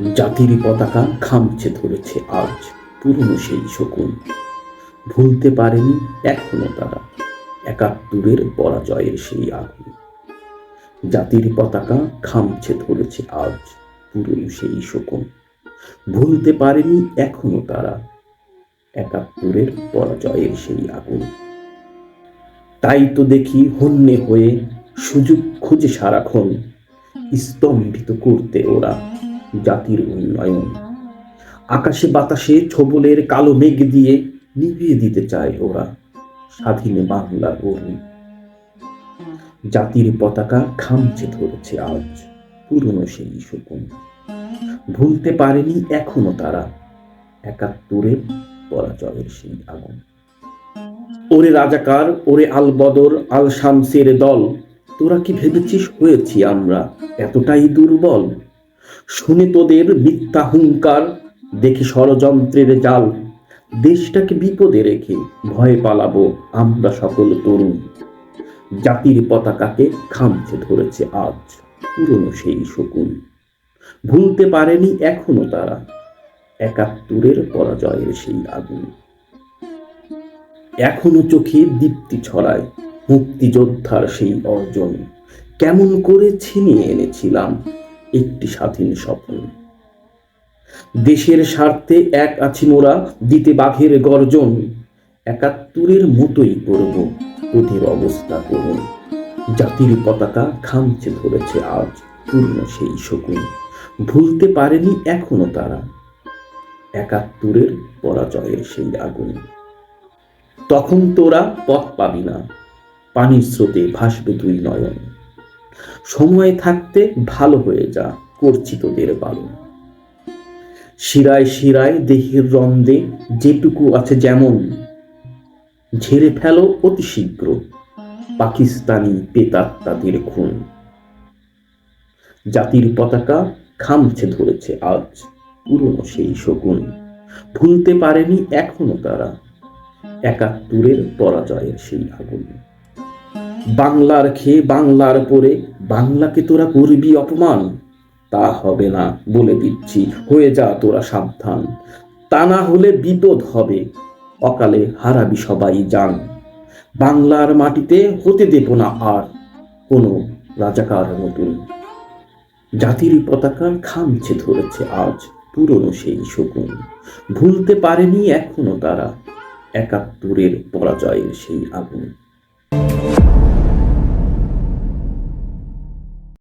জাতির পতাকা খামছে ধরেছে আজ পুরনো সেই শকুন। ভুলতে পারেনি এখনও তারা একাত্তরের পরাজয়ের সেই আগুন। জাতির পতাকা খামছে ধরেছে আজ পুরনো সেই শকুন। ভুলতে পারেনি এখনও তারা একাত্তরের পরাজয়ের সেই আগুন। তাই তো দেখি হন্যে হয়ে সুযোগ খুঁজে সারাক্ষণ স্তম্ভিত করতে ওরা। জাতির উন্নয়ন। আকাশে বাতাসে ছবলের কালো মেঘ দিয়ে নিভিয়ে দিতে চায় ওরা স্বাধীন বাংলার অরুণ জাতির পতাকা খামচে ধরেছে আজ পুরনো সেই শকুন। ভুলতে পারেনি এখনও তারা একাত্তরের পরাজয়ের সেই আগুন ওরে রাজাকার, ওরে আল বদর আল শামসের দল, তোরা কি ভেবেছিস হয়েছি আমরা এতটাই দুর্বল? শুনে তোদের মিথ্যা হুঙ্কার, দেখে ষড়যন্ত্রের জাল। দেশটাকে বিপদে রেখে ভয় পালাবো আমরা সকল তরুণ। জাতির পতাকাকে খামছে ধরেছে আজ পুরনো সেই শকুন। ভুলতে পারেনি এখনও তারা একাত্তরের পরাজয়ের সেই আগুন। এখনও চোখে দীপ্তি ছড়ায় মুক্তিযোদ্ধার সেই অর্জন। কেমন করে ছিনিয়ে এনেছিলাম একটি স্বাধীন স্বপ্ন। দেশের স্বার্থে এক আছি মোরা দিতে বাঘের গর্জন। একাত্তরের মতোই করব তোদের অবস্থা করুন। জাতির পতাকা খামচে ধরেছে আজ পূর্ণ সেই শকুন। ভুলতে পারেনি এখনও তারা। একাত্তরের পরাজয়ের সেই আগুন। তখন তোরা পথ পাবি না। পানির স্রোতে ভাসবে দুই নয়ন। সময় থাকতে ভালো হয়ে যা, করছি তোদের পালন। শিরায় শিরায় দেহের রন্দে যেটুকু আছে যেমন, ঝেড়ে ফেলো অতি শীঘ্র, পাকিস্তানি পেতাত্তাদের খুন। জাতির পতাকা খামছে ধরেছে আজ, পুরনো সেই শকুন, ভুলতে পারেনি এখনও তারা, একাত্তরের পরাজয়ের সেই আগুন। বাংলার খেয়ে বাংলার পরে, বাংলাকে তোরা করবি অপমান? তা হবে না বলে দিচ্ছি, হয়ে যা তোরা সাবধান। তা না হলে বিপদ হবে, অকালে হারাবি সবাই যান বাংলার মাটিতে হতে দেব না আর কোনো রাজাকার নতুন। জাতির পতাকা খামছে ধরেছে আজ পুরনো সেই শকুন। ভুলতে পারেনি এখনও তারা, একাত্তরের পরাজয়ের সেই আগুন।